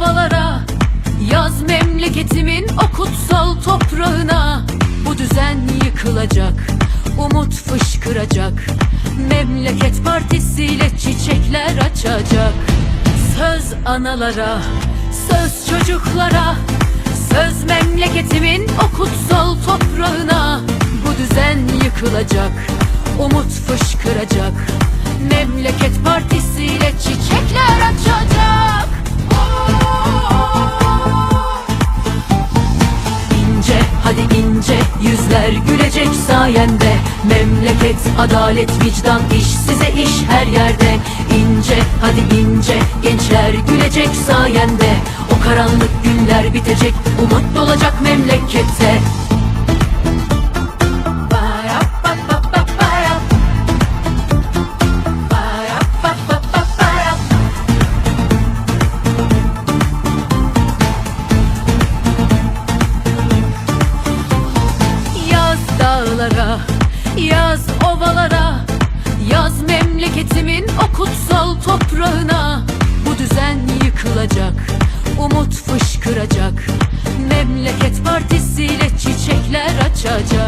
havalara Yaz memleketimin o kutsal toprağına. Bu düzen yıkılacak Umut fışkıracak. Memleket partisiyle çiçekler açacak. Söz analara Söz çocuklara Söz memleketimin o kutsal toprağına. Bu düzen yıkılacak Umut fışkıracak. Memleket partisiyle çiçekler hadi ince yüzler gülecek sayende. Memleket adalet vicdan iş size iş her yerde. İnce hadi ince gençler gülecek sayende. O karanlık günler bitecek umut dolacak memlekete ovalara Yaz memleketimin o kutsal toprağına. Bu düzen yıkılacak, umut fışkıracak. Memleket partisiyle çiçekler açacak